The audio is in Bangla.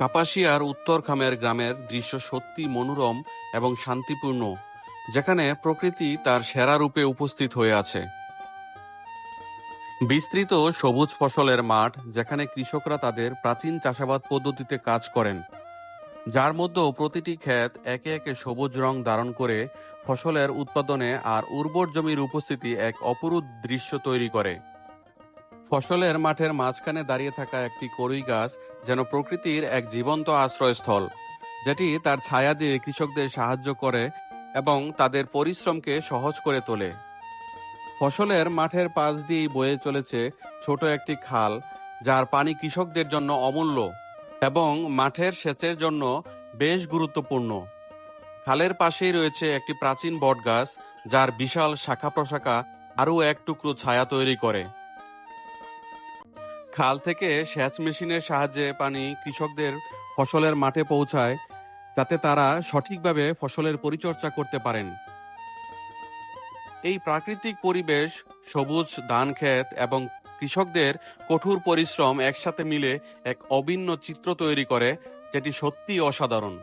কাপাসিয়ার উত্তর খামের গ্রামের দৃশ্য সত্যি মনোরম এবং শান্তিপূর্ণ, যেখানে প্রকৃতি তার সেরা রূপে উপস্থিত হয়ে আছে। বিস্তৃত সবুজ ফসলের মাঠ, যেখানে কৃষকরা তাদের প্রাচীন চাষাবাদ পদ্ধতিতে কাজ করেন। যার মধ্যে প্রতিটি ক্ষেত একে একে সবুজ রং ধারণ করে ফসলের উৎপাদনে আর উর্বর জমির উপস্থিতি এক অপরূপ দৃশ্য তৈরি করে। ফসলের মাঠের মাঝখানে দাঁড়িয়ে থাকা একটি কড়ই গাছ যেন প্রকৃতির এক জীবন্ত আশ্রয়স্থল, যেটি তার ছায়া দিয়ে কৃষকদের সাহায্য করে এবং তাদের পরিশ্রমকে সহজ করে তোলে। ফসলের মাঠের পাশ দিয়েই বয়ে চলেছে ছোট একটি খাল, যার পানি কৃষকদের জন্য অমূল্য এবং মাঠের সেচের জন্য বেশ গুরুত্বপূর্ণ। খালের পাশেই রয়েছে একটি প্রাচীন বটগাছ, যার বিশাল শাখা প্রশাখা আরও এক টুকরো ছায়া তৈরি করে। খাল থেকে সেচ মেশিনের সাহায্যে পানি কৃষকদের ফসলের মাঠে পৌঁছায়, যাতে তারা সঠিকভাবে ফসলের পরিচর্যা করতে পারেন। এই প্রাকৃতিক পরিবেশ, সবুজ ধান ক্ষেত এবং কৃষকদের কঠোর পরিশ্রম একসাথে মিলে এক অভিন্ন চিত্র তৈরি করে, যেটি সত্যিই অসাধারণ।